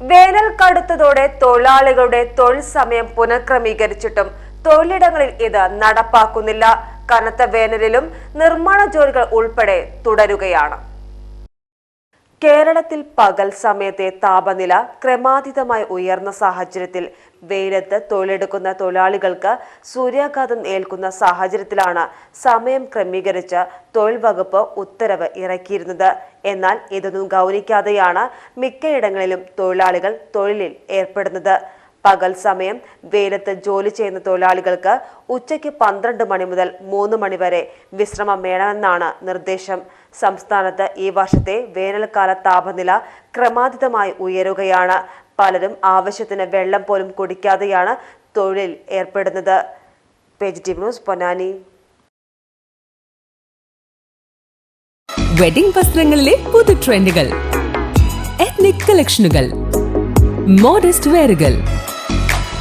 വേനൽ കടുത്തതോടെ തൊഴിലാളികളുടെ തൊഴിൽ സമയം പുനഃക്രമീകരിച്ചിട്ടും തൊഴിലിടങ്ങളിൽ ഇത് നടപ്പാക്കുന്നില്ല. കനത്ത വേനലിലും നിർമ്മാണ ജോലികൾ ഉൾപ്പെടെ തുടരുകയാണ്. കേരളത്തിൽ പകൽ സമയത്തെ താപനില ക്രമാതീതമായി ഉയർന്ന സാഹചര്യത്തിൽ വെയിലത്ത് തൊഴിലെടുക്കുന്ന തൊഴിലാളികൾക്ക് സൂര്യാഘാതം ഏൽക്കുന്ന സാഹചര്യത്തിലാണ് സമയം ക്രമീകരിച്ച് തൊഴിൽ വകുപ്പ് ഉത്തരവ് ഇറക്കിയിരുന്നത്. എന്നാൽ ഇതൊന്നും ഗൗനിക്കാതെയാണ് മിക്കയിടങ്ങളിലും തൊഴിലാളികൾ തൊഴിലിൽ ഏർപ്പെടുന്നത്. പകൽ സമയം വെയിലത്ത് ജോലി ചെയ്യുന്ന തൊഴിലാളികൾക്ക് ഉച്ചയ്ക്ക് പന്ത്രണ്ട് മണി മുതൽ മൂന്ന് മണി വരെ വിശ്രമം വേണമെന്നാണ് നിർദ്ദേശം. സംസ്ഥാനത്ത് ഈ വർഷത്തെ വേനൽക്കാല താപനില ക്രമാതീതമായി ഉയരുകയാണ്. പലരും ആവശ്യത്തിന് വെള്ളം പോലും കുടിക്കാതെയാണ് തൊഴിലിൽ ഏർപ്പെടുന്നത്. പൊന്നാനി. വെഡിംഗ് വസ്ത്രങ്ങളിലെ പുതു ട്രെൻഡുകൾ. എത്നിക് കളക്ഷനുകൾ മോഡസ്റ്റ് വെയറുകൾ